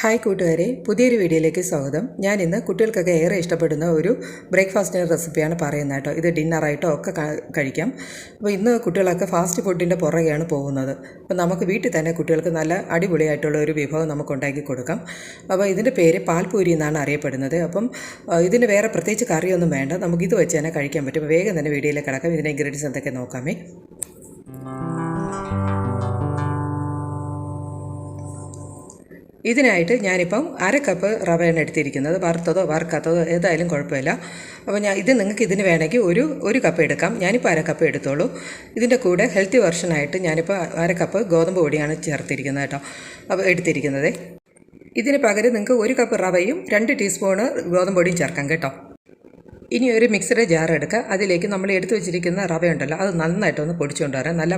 Hi കൂട്ടുകാരെ പുതിയൊരു വീഡിയോയിലേക്ക് സ്വാഗതം. ഞാൻ ഇന്ന് കുട്ടികൾക്കൊക്കെ ഏറെ ഇഷ്ടപ്പെടുന്ന ഒരു ബ്രേക്ക്ഫാസ്റ്റിന്റെ റെസിപ്പിയാണ് പറയുന്നത് കേട്ടോ. ഇത് ഡിന്നറായിട്ടോ ഒക്കെ കഴിക്കാം. അപ്പോൾ ഇന്ന് കുട്ടികളൊക്കെ ഫാസ്റ്റ് ഫുഡിന്റെ പുറകെയാണ് പോകുന്നത്. അപ്പോൾ നമുക്ക് വീട്ടിൽ തന്നെ കുട്ടികൾക്ക് നല്ല അടിപൊളിയായിട്ടുള്ള ഒരു വിഭവം നമുക്ക് ഉണ്ടാക്കി കൊടുക്കാം. അപ്പോൾ ഇതിന്റെ പേര് പാൽപൂരി എന്നാണ് അറിയപ്പെടുന്നത്. അപ്പം ഇതിന് വേറെ പ്രത്യേകിച്ച് കറിയൊന്നും വേണ്ട. നമുക്ക് ഇത് വെച്ച് തന്നെ കഴിക്കാൻ പറ്റും. വേഗം തന്നെ വീഡിയോയിലേക്ക് കിടക്കാം. ഇതിന്റെ ഇൻഗ്രീഡിയൻസ് എന്തൊക്കെ നോക്കാമേ. ഇതിനായിട്ട് ഞാനിപ്പം അര കപ്പ് റവയാണ് എടുത്തിരിക്കുന്നത്. വറുത്തതോ വറുക്കാത്തതോ ഏതായാലും കുഴപ്പമില്ല. അപ്പോൾ ഞാൻ ഇത് നിങ്ങൾക്ക് ഇതിന് വേണമെങ്കിൽ ഒരു ഒരു കപ്പ് എടുക്കാം. ഞാനിപ്പോൾ അര കപ്പ് എടുത്തോളൂ. ഇതിന്റെ കൂടെ ഹെൽത്തി വെർഷനായിട്ട് ഞാനിപ്പോൾ അര കപ്പ് ഗോതമ്പ് പൊടിയാണ് ചേർത്തിരിക്കുന്നത് കേട്ടോ. അപ്പോൾ എടുത്തിരിക്കുന്നത്. ഇതിന് പകരം നിങ്ങൾക്ക് ഒരു കപ്പ് റവയും രണ്ട് ടീസ്പൂണ് ഗോതമ്പ് പൊടിയും ചേർക്കാം കേട്ടോ. ഇനി ഒരു മിക്സഡ് ജാർ എടുക്കുക. അതിലേക്ക് നമ്മൾ എടുത്തു വെച്ചിരിക്കുന്ന റവ ഉണ്ടല്ലോ അത് നന്നായിട്ടൊന്ന് പൊടിച്ചുകൊണ്ട് വരാം. നല്ല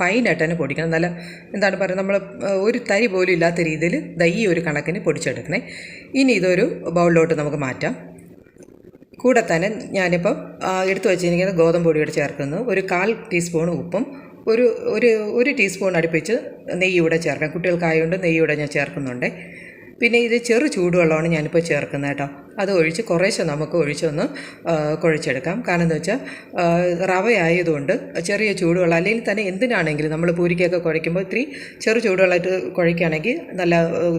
ഫൈനായിട്ട് തന്നെ പൊടിക്കണം. നല്ല എന്താണ് പറയുക നമ്മൾ ഒരു തരി പോലും ഇല്ലാത്ത രീതിയിൽ ദൈ ഒരു കണക്കിന് പൊടിച്ചെടുക്കണേ. ഇനി ഇതൊരു ബൗളിലോട്ട് നമുക്ക് മാറ്റാം. കൂടെ തന്നെ ഞാനിപ്പം എടുത്തു വെച്ചിരിക്കുന്ന ഗോതമ്പ് പൊടിയോട് ചേർക്കുന്നു. ഒരു കാൽ ടീസ്പൂൺ ഉപ്പും ഒരു ഒരു ഒരു ടീസ്പൂൺ അടുപ്പിച്ച് നെയ്യ് കൂടെ ചേർക്കാം. കുട്ടികൾക്കായതുകൊണ്ട് നെയ്യ് കൂടെ ഞാൻ ചേർക്കുന്നുണ്ട്. പിന്നെ ഇത് ചെറു ചൂടുവെള്ളമാണ് ഞാനിപ്പോൾ ചേർക്കുന്നത് കേട്ടോ. അത് ഒഴിച്ച് കുറേശ്ശെ നമുക്ക് ഒഴിച്ചൊന്ന് കുഴച്ചെടുക്കാം. കാരണം എന്താ വെച്ചാൽ റവയായതുകൊണ്ട് ചെറിയ ചൂടുവെള്ളം അല്ലെങ്കിൽ തന്നെ എന്തിനാണെങ്കിലും നമ്മൾ പൂരിക്കൊക്കെ കുഴയ്ക്കുമ്പോൾ ഇത്തിരി ചെറു ചൂടുവെള്ളമായിട്ട് കുഴയ്ക്കുകയാണെങ്കിൽ നല്ല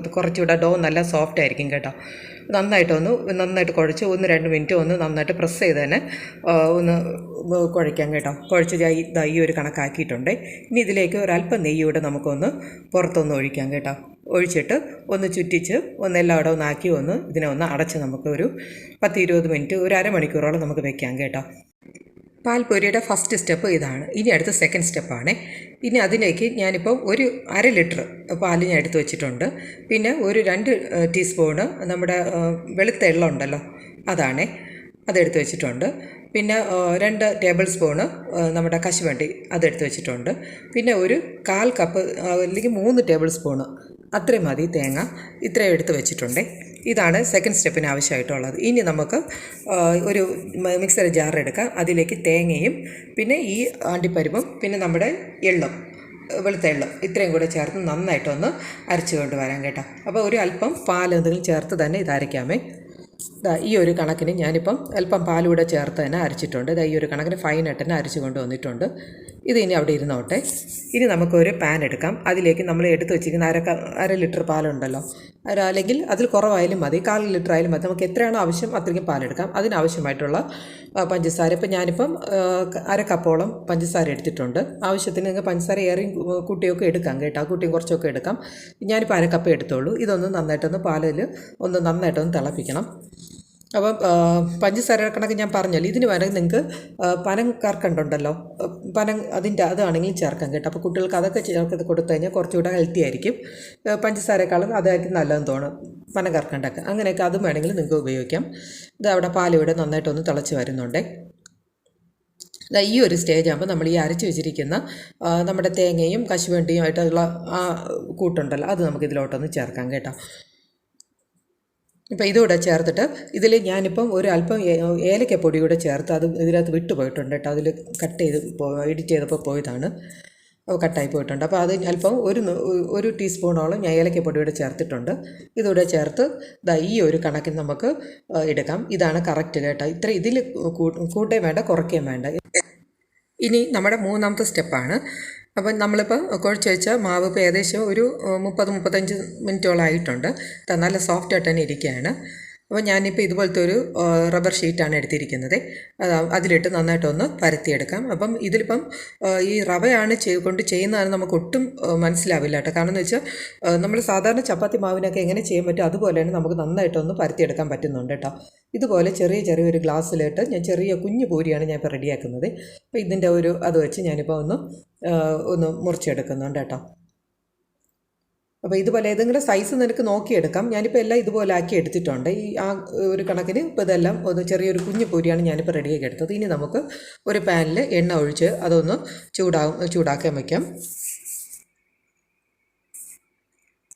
കുറച്ചുകൂടെ ഡോ നല്ല സോഫ്റ്റ് ആയിരിക്കും കേട്ടോ. നന്നായിട്ടൊന്ന് നന്നായിട്ട് കുഴച്ച് ഒന്ന് രണ്ട് മിനിറ്റ് ഒന്ന് നന്നായിട്ട് പ്രസ് ചെയ്ത് തന്നെ ഒന്ന് കുഴയ്ക്കാം കേട്ടോ. കുഴച്ച് ഈ- ഒരു കണക്കാക്കിയിട്ടുണ്ട്. ഇനി ഇതിലേക്ക് ഒരല്പം നെയ്യൂടെ നമുക്കൊന്ന് പുറത്തൊന്ന് ഒഴിക്കാം കേട്ടോ. ഒഴിച്ചിട്ട് ഒന്ന് ചുറ്റിച്ച് ഒന്ന് എല്ലാം ഒന്ന് ആക്കി ഒന്ന് ഇതിനെ ഒന്ന് അടച്ച് നമുക്ക് ഒരു പത്ത് ഇരുപത് മിനിറ്റ് ഒരു അരമണിക്കൂറോളം നമുക്ക് വെക്കാം കേട്ടോ. പാൽപ്പൊരിയുടെ ഫസ്റ്റ് സ്റ്റെപ്പ് ഇതാണ്. ഇനി അടുത്ത സെക്കൻഡ് സ്റ്റെപ്പാണ് ഇനി അതിലേക്ക് ഞാനിപ്പോൾ ഒരു അര ലിറ്റർ പാൽ ഞാൻ എടുത്തു വെച്ചിട്ടുണ്ട്. പിന്നെ ഒരു രണ്ട് ടീസ്പൂണ് നമ്മുടെ വെളുത്ത എള്ളം ഉണ്ടല്ലോ അതാണ് അതെടുത്ത് വെച്ചിട്ടുണ്ട്. പിന്നെ രണ്ട് ടേബിൾ സ്പൂണ് നമ്മുടെ കശുവണ്ടി അതെടുത്ത് വെച്ചിട്ടുണ്ട്. പിന്നെ ഒരു കാൽ കപ്പ് അല്ലെങ്കിൽ മൂന്ന് ടേബിൾ സ്പൂണ് അത്രയും മതി തേങ്ങ. ഇത്രയും എടുത്ത് വെച്ചിട്ടുണ്ട്. ഇതാണ് സെക്കൻഡ് സ്റ്റെപ്പിന് ആവശ്യമായിട്ടുള്ളത്. ഇനി നമുക്ക് ഒരു മിക്സർ ജാർ എടുക്കാം. അതിലേക്ക് തേങ്ങയും പിന്നെ ഈ അണ്ടിപ്പരിപ്പും പിന്നെ നമ്മുടെ എള്ളും വെളുത്ത എള്ളും ഇത്രയും കൂടെ ചേർത്ത് നന്നായിട്ടൊന്ന് അരച്ച് കൊണ്ടുവരാം കേട്ടോ. അപ്പോൾ ഒരു അല്പം പാൽ എന്തെങ്കിലും ചേർത്ത് തന്നെ ഇത് അരയ്ക്കാമേ ഈ ഒരു കണക്കിന് ഞാനിപ്പം അല്പം പാലൂടെ ചേർത്ത് തന്നെ അരച്ചിട്ടുണ്ട്. ഈ ഒരു കണക്കിന് ഫൈനായിട്ട് തന്നെ അരച്ച് കൊണ്ടുവന്നിട്ടുണ്ട് ഇത് ഇനി അവിടെ ഇരുന്നോട്ടെ. ഇനി നമുക്കൊരു പാൻ എടുക്കാം. അതിലേക്ക് നമ്മൾ എടുത്ത് വെച്ചിരിക്കുന്ന അര അര ലിറ്റർ പാലുണ്ടല്ലോ. അര അല്ലെങ്കിൽ അതിൽ കുറവായാലും മതി. കാൽ ലിറ്റർ ആയാലും മതി. നമുക്ക് എത്രയാണോ ആവശ്യം അത്രയ്ക്കും പാലെടുക്കാം അതിനാവശ്യമായിട്ടുള്ള പഞ്ചസാര. ഇപ്പം ഞാനിപ്പം അര കപ്പോളം പഞ്ചസാര എടുത്തിട്ടുണ്ട്. ആവശ്യത്തിന് നിങ്ങൾക്ക് പഞ്ചസാര ഏറെയും കുട്ടിയൊക്കെ എടുക്കാം കേട്ടോ. കുട്ടിയും കുറച്ചൊക്കെ എടുക്കാം. ഞാനിപ്പോൾ അര കപ്പ് എടുത്തോളൂ. ഇതൊന്ന് നന്നായിട്ടൊന്ന് പാലിൽ ഒന്ന് നന്നായിട്ടൊന്ന് തിളപ്പിക്കണം. അപ്പം പഞ്ചസാര കണക്ക് ഞാൻ പറഞ്ഞല്ലോ. ഇതിന് വേണമെങ്കിൽ നിങ്ങൾക്ക് പനം കർക്കണ്ടുണ്ടല്ലോ ആ, പനം അതിന്റെ അതാണെങ്കിൽ ചേർക്കാം കേട്ടോ. അപ്പോൾ കുട്ടികൾക്ക് അതൊക്കെ ചേർക്കത് കൊടുത്തു കഴിഞ്ഞാൽ കുറച്ചുകൂടെ ഹെൽത്തി ആയിരിക്കും. പഞ്ചസാരക്കാളും അതായിരിക്കും നല്ലതെന്ന് തോന്നും. പനം കർക്കണ്ടൊക്കെ അങ്ങനെയൊക്കെ അതും വേണമെങ്കിൽ നിങ്ങൾക്ക് ഉപയോഗിക്കാം. ഇത് അവിടെ പാലിവിടെ നന്നായിട്ടൊന്ന് തിളച്ച് വരുന്നുണ്ടേ. ഈ ഒരു സ്റ്റേജ് ആകുമ്പോൾ നമ്മൾ ഈ അരച്ച് വെച്ചിരിക്കുന്ന നമ്മുടെ തേങ്ങയും കശുവണ്ടിയും ആയിട്ടുള്ള കൂട്ടുണ്ടല്ലോ. അത് നമുക്ക് ഇതിലോട്ടൊന്ന് ചേർക്കാം കേട്ടോ. ഇപ്പം ഇതുകൂടെ ചേർത്തിട്ട് ഇതിൽ ഞാനിപ്പം ഒരു അല്പം ഏലക്കപ്പൊടി കൂടെ ചേർത്ത് അത് ഇതിനകത്ത് വിട്ടു പോയിട്ടുണ്ട് കേട്ടോ. അതിൽ കട്ട് ചെയ്ത് എഡിറ്റ് ചെയ്തപ്പോൾ പോയതാണ്. അപ്പോൾ കട്ടായി പോയിട്ടുണ്ട്. അപ്പോൾ അത് അല്പം ഒരു ഒരു ടീസ്പൂണോളം ഞാൻ ഏലക്കപ്പൊടി കൂടെ ചേർത്തിട്ടുണ്ട്. ഇതുകൂടെ ചേർത്ത് ദാ ഈ ഒരു കണക്കിന് നമുക്ക് എടുക്കാം. ഇതാണ് കറക്റ്റ് കേട്ടോ. ഇത്ര ഇതിൽ കൂട്ടേ വേണ്ട കുറയ്ക്കുകയും വേണ്ട. ഇനി നമ്മുടെ മൂന്നാമത്തെ സ്റ്റെപ്പാണ്. അപ്പം നമ്മളിപ്പോൾ കുഴച്ച് വെച്ച മാവ് ഇപ്പോൾ ഏകദേശം ഒരു മുപ്പത് മുപ്പത്തഞ്ച് മിനിറ്റോളം ആയിട്ടുണ്ട്. നല്ല സോഫ്റ്റ് ആയിട്ട് തന്നെ ഇരിക്കുകയാണ്. അപ്പോൾ ഞാനിപ്പോൾ ഇതുപോലത്തെ ഒരു റബ്ബർ ഷീറ്റാണ് എടുത്തിരിക്കുന്നത്. അത് അതിലിട്ട് നന്നായിട്ടൊന്ന് പരത്തിയെടുക്കാം. അപ്പം ഇതിലിപ്പം ഈ റവയാണ് കൊണ്ട് ചെയ്യുന്നതാണ് നമുക്ക് ഒട്ടും മനസ്സിലാവില്ല കേട്ടോ. കാരണം എന്ന് വെച്ചാൽ നമ്മൾ സാധാരണ ചപ്പാത്തി മാവിനൊക്കെ എങ്ങനെ ചെയ്യാൻ പറ്റും തന്നെ നമുക്ക് നന്നായിട്ടൊന്ന് പരത്തിയെടുക്കാൻ പറ്റുന്നുണ്ട് കേട്ടോ. ഇതുപോലെ ചെറിയ ചെറിയ ഒരു ഗ്ലാസ്സിലിട്ട് ഞാൻ ചെറിയ കുഞ്ഞു പൂരിയാണ് ഞാൻ ഇപ്പോൾ റെഡിയാക്കുന്നത്. അപ്പോൾ ഇതിന്റെ ഒരു അത് വെച്ച് ഞാനിപ്പോൾ ഒന്ന് ഒന്ന് മുറിച്ചെടുക്കുന്നുണ്ട് കേട്ടോ. അപ്പോൾ ഇതുപോലെ ഏതെങ്കിലും സൈസ് നിനക്ക് നോക്കിയെടുക്കാം. ഞാനിപ്പോൾ എല്ലാം ഇതുപോലെ ആക്കി എടുത്തിട്ടുണ്ട്. ഈ ആ ഒരു കണക്കിന് ഇപ്പോൾ ഇതെല്ലാം ഒന്ന് ചെറിയൊരു കുഞ്ഞു പൂരിയാണ് ഞാനിപ്പോൾ റെഡിയാക്കി എടുത്തത്. ഇനി നമുക്ക് ഒരു പാനിൽ എണ്ണ ഒഴിച്ച് അതൊന്ന് ചൂടാവും ചൂടാക്കാൻ വയ്ക്കാം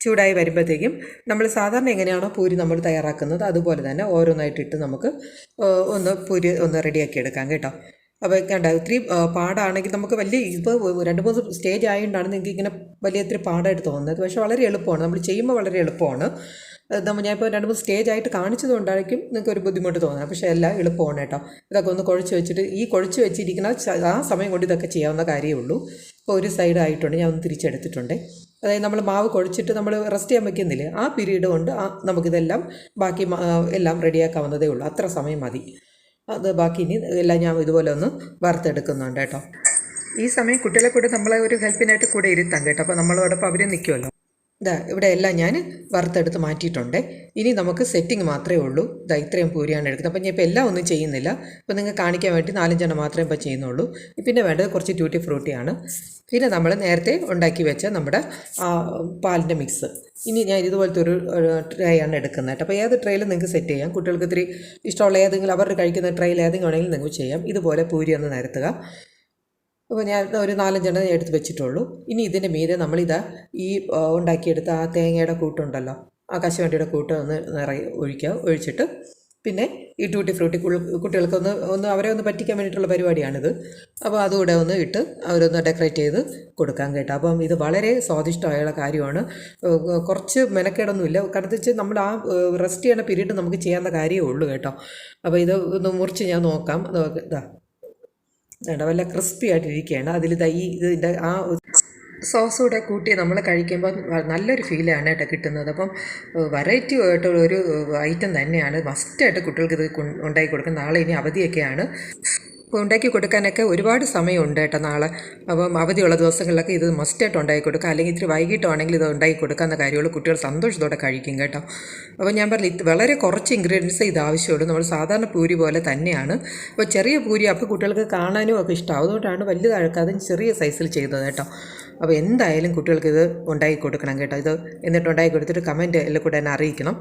ചൂടായി വരുമ്പോഴത്തേക്കും നമ്മൾ സാധാരണ എങ്ങനെയാണോ പൂരി നമ്മൾ തയ്യാറാക്കുന്നത് അതുപോലെ തന്നെ ഓരോന്നായിട്ടിട്ട് നമുക്ക് ഒന്ന് പൂരി ഒന്ന് റെഡിയാക്കി എടുക്കാം കേട്ടോ. അപ്പോൾ കണ്ട ഒത്തിരി പാടാണെങ്കിൽ നമുക്ക് വലിയ ഇപ്പോൾ രണ്ട് മൂന്ന് സ്റ്റേജ് ആയതുകൊണ്ടാണ് നിങ്ങൾക്ക് ഇങ്ങനെ വലിയ ഇത്തിരി പാടായിട്ട് തോന്നുന്നത്. പക്ഷേ വളരെ എളുപ്പമാണ്. നമ്മൾ ചെയ്യുമ്പോൾ വളരെ എളുപ്പമാണ്. നമ്മൾ ഞാനിപ്പോൾ രണ്ട് മൂന്ന് സ്റ്റേജ് ആയിട്ട് കാണിച്ചത് കൊണ്ടായിരിക്കും നിങ്ങൾക്ക് ഒരു ബുദ്ധിമുട്ട് തോന്നുന്നത്. പക്ഷേ എല്ലാം എളുപ്പമാണ് കേട്ടോ. ഇതൊക്കെ ഒന്ന് കുഴച്ച് വെച്ചിട്ട് ഈ കുഴച്ച് വെച്ചിരിക്കുന്ന ആ സമയം കൊണ്ട് ഇതൊക്കെ ചെയ്യാവുന്ന കാര്യമേ ഉള്ളൂ ഇപ്പോൾ ഒരു സൈഡ് ആയിട്ടുണ്ട്. ഞാൻ ഒന്ന് തിരിച്ചെടുത്തിട്ടുണ്ട്. അതായത് നമ്മൾ മാവ് കുഴച്ചിട്ട് നമ്മൾ റെസ്റ്റ് ചെയ്യാൻ വെക്കുന്നില്ലേ ആ പീരീഡ് കൊണ്ട് നമുക്കിതെല്ലാം ബാക്കി എല്ലാം റെഡിയാക്കാവുന്നതേ ഉള്ളൂ. അത്ര സമയം മതി. അത് ബാക്കി ഇനി എല്ലാം ഞാൻ ഇതുപോലെ ഒന്ന് വറുത്തെടുക്കുന്നുണ്ട് കേട്ടോ. ഈ സമയം കുട്ടികളെ കൂടെ നമ്മളെ ഒരു ഹെൽപ്പിനായിട്ട് കൂടെ ഇരുത്താം കേട്ടോ. അപ്പോൾ നമ്മളോടൊപ്പം അവർ നിൽക്കുമല്ലോ. ഇതാ ഇവിടെ എല്ലാം ഞാൻ വറുത്തെടുത്ത് മാറ്റിയിട്ടുണ്ട്. ഇനി നമുക്ക് സെറ്റിംഗ് മാത്രമേ ഉള്ളൂ. ഇതാ ഇത്രയും പൂരിയാണ് എടുക്കുന്നത്. അപ്പം ഞാൻ ഇപ്പോൾ എല്ലാം ഒന്നും ചെയ്യുന്നില്ല. ഇപ്പോൾ നിങ്ങൾ കാണിക്കാൻ വേണ്ടി നാലഞ്ചെണ്ണം മാത്രമേ ഇപ്പോൾ ചെയ്യുന്നുള്ളൂ. പിന്നെ വേണ്ടത് കുറച്ച് ട്യൂട്ടി ഫ്രൂട്ടിയാണ് പിന്നെ നമ്മൾ നേരത്തെ ഉണ്ടാക്കി വെച്ച നമ്മുടെ പാലിന്റെ മിക്സ് ഇനി ഞാൻ ഇതുപോലത്തെ ഒരു ട്രേ ആണ് എടുക്കുന്നത് കേട്ടോ. അപ്പോൾ ഏത് ട്രേയിൽ നിങ്ങൾക്ക് സെറ്റ് ചെയ്യാം. കുട്ടികൾക്ക് ഇത്തിരി ഇഷ്ടമുള്ള ഏതെങ്കിലും അവർ കഴിക്കുന്ന ട്രേയിൽ ഏതെങ്കിലും ആണെങ്കിലും നിങ്ങൾക്ക് ചെയ്യാം. ഇതുപോലെ പൂരി ഒന്ന് നിരത്തുക. അപ്പോൾ ഞാൻ ഒരു നാലഞ്ചെണ്ണം എടുത്ത് വെച്ചിട്ടുള്ളൂ. ഇനി ഇതിന്റെ മീതെ നമ്മളിതാ ഈ ഉണ്ടാക്കിയെടുത്ത ആ തേങ്ങയുടെ കൂട്ടുണ്ടല്ലോ. ആ കശുവണ്ടിയുടെ കൂട്ട് ഒന്ന് നിറയെ ഒഴിക്കുക. ഒഴിച്ചിട്ട് പിന്നെ ഈ ടൂട്ടി ഫ്രൂട്ടി കുട്ടികൾക്കൊന്ന് ഒന്ന് അവരെ ഒന്ന് പറ്റിക്കാൻ വേണ്ടിയിട്ടുള്ള പരിപാടിയാണിത്. അപ്പോൾ അതുകൂടെ ഒന്ന് ഇട്ട് അവരൊന്ന് ഡെക്കറേറ്റ് ചെയ്ത് കൊടുക്കാൻ കേട്ടോ. അപ്പം ഇത് വളരെ സ്വാദിഷ്ടമായുള്ള കാര്യമാണ്. കുറച്ച് മെനക്കേടൊന്നുമില്ല. കടത്തിച്ച് നമ്മൾ ആ റെസ്റ്റ് ചെയ്യണ പീരീഡ് നമുക്ക് ചെയ്യാവുന്ന കാര്യമേ ഉള്ളൂ കേട്ടോ. അപ്പോൾ ഇത് ഒന്ന് മുറിച്ച് ഞാൻ നോക്കാം. ഇതാ ഇതാ വല്ല ക്രിസ്പി ആയിട്ടിരിക്കുകയാണ്. അതിൽ തൈ ഇതിന്റെ ആ സോസ് കൂടെ കൂട്ടി നമ്മൾ കഴിക്കുമ്പോൾ നല്ലൊരു ഫീലാണ് കേട്ടോ കിട്ടുന്നത്. അപ്പം വെറൈറ്റി ആയിട്ടുള്ള ഒരു ഐറ്റം തന്നെയാണ്. മസ്റ്റായിട്ട് കുട്ടികൾക്ക് ഇത് ഉണ്ടാക്കി കൊടുക്കും നാളെ ഇനി അവധിയൊക്കെയാണ്. ഉണ്ടാക്കി കൊടുക്കാനൊക്കെ ഒരുപാട് സമയമുണ്ട് കേട്ടോ നാളെ. അപ്പം അവധിയുള്ള ദിവസങ്ങളിലൊക്കെ ഇത് മസ്റ്റായിട്ട് ഉണ്ടാക്കി കൊടുക്കുക അല്ലെങ്കിൽ ഇത്തിരി വൈകിട്ടാണെങ്കിൽ ഇത് ഉണ്ടാക്കി കൊടുക്കാവുന്ന കാര്യമുള്ളൂ. കുട്ടികൾ സന്തോഷത്തോടെ കഴിക്കും കേട്ടോ. അപ്പോൾ ഞാൻ പറഞ്ഞു ഇത് വളരെ കുറച്ച് ഇൻഗ്രീഡിയൻസ് ഇത് ആവശ്യമുള്ളൂ. നമ്മൾ സാധാരണ പൂരി പോലെ തന്നെയാണ്. അപ്പോൾ ചെറിയ പൂരി അപ്പോൾ കുട്ടികൾക്ക് കാണാനും ഒക്കെ ഇഷ്ടം. അതുകൊണ്ടാണ് വലുതാക്കാതെ ചെറിയ സൈസിൽ ചെയ്തത് കേട്ടോ. അപ്പോൾ എന്തായാലും കുട്ടികൾക്ക് ഇത് ഉണ്ടാക്കി കൊടുക്കണം കേട്ടോ. ഇത് എന്നിട്ട് ഉണ്ടാക്കി കൊടുത്തിട്ട് കമന്റ് എല്ലാം കൂടെ എന്നെ അറിയിക്കണം.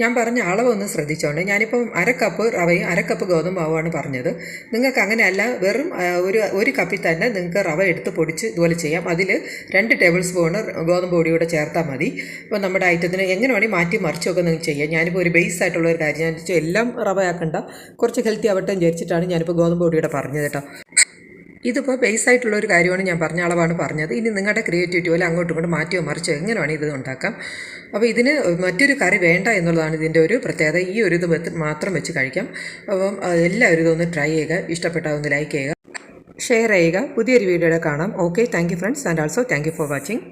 ഞാൻ പറഞ്ഞ അളവൊന്ന് ശ്രദ്ധിച്ചോണ്ട്. ഞാനിപ്പം അര കപ്പ് റവയും അര കപ്പ് ഗോതമ്പ് മാവുമാണ് പറഞ്ഞത്. നിങ്ങൾക്ക് അങ്ങനെയല്ല വെറും ഒരു ഒരു കപ്പിൽ തന്നെ നിങ്ങൾക്ക് റവ എടുത്ത് പൊടിച്ച് ഇതുപോലെ ചെയ്യാം. അതിൽ രണ്ട് ടേബിൾ സ്പൂണ് ഗോതമ്പ് പൊടി കൂടെ ചേർത്താൽ മതി. അപ്പോൾ നമ്മുടെ ഐറ്റത്തിന് എങ്ങനെ വേണമെങ്കിൽ മാറ്റി മറിച്ചൊക്കെ നിങ്ങൾക്ക് ചെയ്യാം. ഞാനിപ്പോൾ ഒരു ബേസ് ആയിട്ടുള്ള ഒരു കാര്യം. ഞാൻ എല്ലാം റവ ആക്കണ്ട കുറച്ച് ഹെൽത്തി ആവട്ടെ എന്ന് വിചാരിച്ചിട്ടാണ് ഞാനിപ്പോൾ ഗോതമ്പ് പൊടിയുടെ പറഞ്ഞത് കേട്ടോ. ഇതിപ്പോൾ ബേസ് ആയിട്ടുള്ള ഒരു കാര്യമാണ് ഞാൻ പറഞ്ഞ അളവാണ് പറഞ്ഞത്. ഇനി നിങ്ങളുടെ ക്രിയേറ്റിവിറ്റി പോലെ അങ്ങോട്ടും ഇങ്ങോട്ടും മാറ്റി മറിച്ചോ എങ്ങനെ വേണമെങ്കിൽ ഇത് ഉണ്ടാക്കാം? അപ്പോൾ ഇതിന് മറ്റൊരു കറി വേണ്ട എന്നുള്ളതാണ് ഇതിന്റെ ഒരു പ്രത്യേകത. ഈ ഒരു ഇത് മാത്രം വെച്ച് കഴിക്കാം. അപ്പം എല്ലാവരും ഇതൊന്ന് ട്രൈ ചെയ്യുക. ഇഷ്ടപ്പെട്ടാൽ ഒന്ന് ലൈക്ക് ചെയ്യുക. ഷെയർ ചെയ്യുക. പുതിയൊരു വീഡിയോയുടെ കാണാം. Okay thank you friends and also thank you for watching